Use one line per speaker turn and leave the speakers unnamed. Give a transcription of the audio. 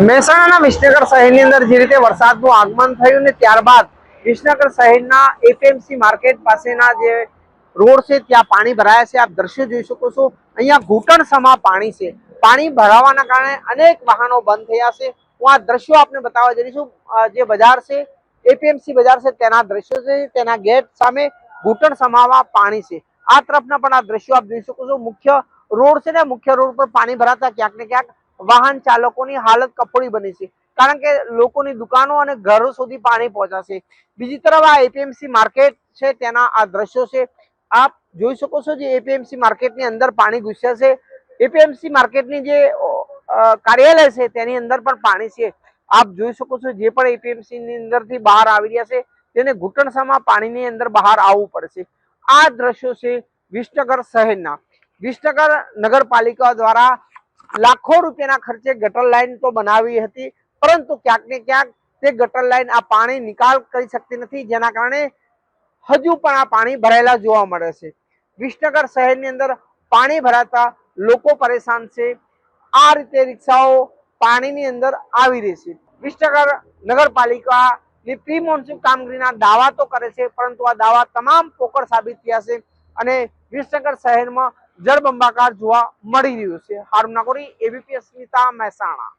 મહેસાણાના વિસનગર શહેરની અંદર જે રીતે વરસાદનું આગમન થયું ને ત્યારબાદ વિસનગર શહેરના એપીએમસી માર્કેટ પાસેના જે રોડ છે, ત્યાં પાણી ભરાયા છે. આપ દ્રશ્યો જોઈ શકો છો. અહીંયા ઘૂંટણ સમા પાણી છે. પાણી ભરાવાના કારણે અનેક વાહનો બંધ થયા છે. હું આ દ્રશ્યો આપને બતાવવા જઈ છું. જે બજાર છે એપીએમસી બજાર છે, તેના દ્રશ્યો છે, તેના ગેટ સામે ઘૂંટણ સમામાં પાણી છે. આ તરફના પણ આ દ્રશ્યો આપ જોઈ શકો છો. મુખ્ય રોડ છે ને, મુખ્ય રોડ પર પાણી ભરાતા ક્યાંક ને ક્યાંક વાહન ચાલકોની હાલત કફોડી બની છે. કારણ કે લોકોની દુકાનો અને ઘરો સુધી પાણી પહોંચાશે. બીજી તરફ આ એપીએમસી માર્કેટ છે, તેના આ દ્રશ્યો છે. આપ જોઈ શકો છો જે એપીએમસી માર્કેટની અંદર પાણી ઘૂસ્યા છે. એપીએમસી માર્કેટની જે કાર્યાલય છે, તેની અંદર પણ પાણી છે. આપ જોઈ શકો છો જે પણ એપીએમસી ની અંદરથી બહાર આવી રહ્યા છે, તેને ઘૂંટણસામાં પાણીની અંદર બહાર આવવું પડશે. આ દ્રશ્યો છે વિસનગર શહેરના. વિસનગર નગરપાલિકા દ્વારા લાખો રૂપિયાના ખર્ચે ગટર લાઈન તો બનાવી હતી, પરંતુ ક્યાંક ને ક્યાંક તે ગટર લાઈન આ પાણી નિકાલ કરી શકતી નથી, જેના કારણે હજુ પણ આ પાણી ભરાયેલા જોવા મળે છે. વિસનગર શહેરની અંદર પાણી ભરાતા લોકો પરેશાન છે. આ રીતે રિક્ષાઓ પાણીની અંદર આવી રહી છે. વિસનગર નગરપાલિકાની પ્રી મોન્સૂન કામગીરીના દાવા તો કરે છે, પરંતુ આ દાવા તમામ પોકળ સાબિત થયા છે. અને વિસનગર શહેરમાં જળબંબાકાર જોવા મળી રહ્યું છે. હારું નાગોરી એબીપી અસ્મિતા મહેસાણા.